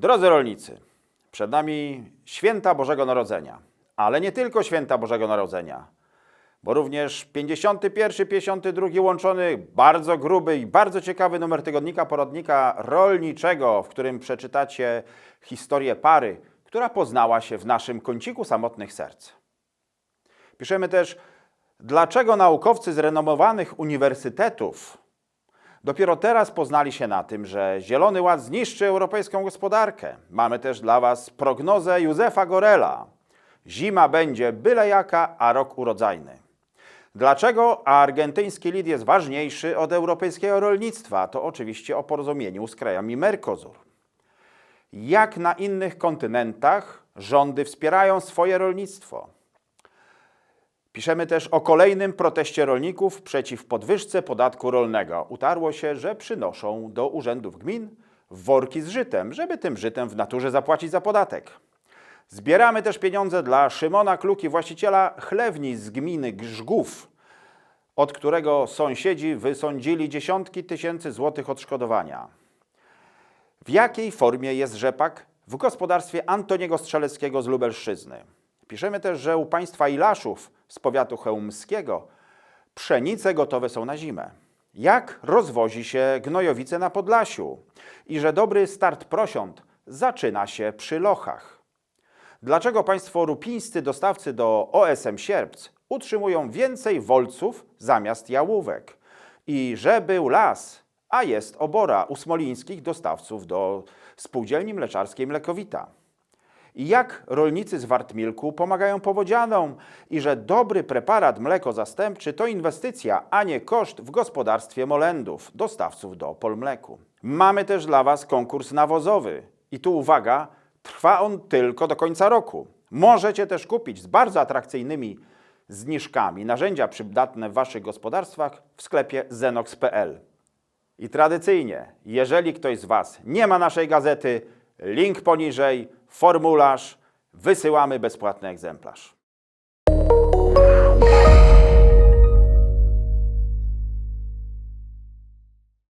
Drodzy rolnicy, przed nami święta Bożego Narodzenia, ale nie tylko święta Bożego Narodzenia, bo również 51, 52 łączony, bardzo gruby i bardzo ciekawy numer tygodnika poradnika rolniczego, w którym przeczytacie historię pary, która poznała się w naszym kąciku samotnych serc. Piszemy też, dlaczego naukowcy z renomowanych uniwersytetów dopiero teraz poznali się na tym, że Zielony Ład zniszczy europejską gospodarkę. Mamy też dla Was prognozę Józefa Gorela. Zima będzie byle jaka, a rok urodzajny. Dlaczego argentyński lid jest ważniejszy od europejskiego rolnictwa? To oczywiście o porozumieniu z krajami Mercosur. Jak na innych kontynentach rządy wspierają swoje rolnictwo? Piszemy też o kolejnym proteście rolników przeciw podwyżce podatku rolnego. Utarło się, że przynoszą do urzędów gmin worki z żytem, żeby tym żytem w naturze zapłacić za podatek. Zbieramy też pieniądze dla Szymona Kluki, właściciela chlewni z gminy Grzgów, od którego sąsiedzi wysądzili dziesiątki tysięcy złotych odszkodowania. W jakiej formie jest rzepak w gospodarstwie Antoniego Strzeleckiego z Lubelszczyzny? Piszemy też, że u państwa Ilaszów z powiatu chełmskiego pszenice gotowe są na zimę. Jak rozwozi się gnojowice na Podlasiu? I że dobry start prosiąt zaczyna się przy lochach. Dlaczego państwo rupińscy dostawcy do OSM Sierpc utrzymują więcej wolców zamiast jałówek? I że był las, a jest obora u smolińskich dostawców do spółdzielni mleczarskiej Mlekowita. Jak rolnicy z Wartmilku pomagają powodzianom i że dobry preparat mleko zastępczy to inwestycja, a nie koszt w gospodarstwie molendów, dostawców do Polmleku. Mamy też dla Was konkurs nawozowy. I tu uwaga, trwa on tylko do końca roku. Możecie też kupić z bardzo atrakcyjnymi zniżkami narzędzia przydatne w Waszych gospodarstwach w sklepie zenox.pl. I tradycyjnie, jeżeli ktoś z Was nie ma naszej gazety, link poniżej, formularz, wysyłamy bezpłatny egzemplarz.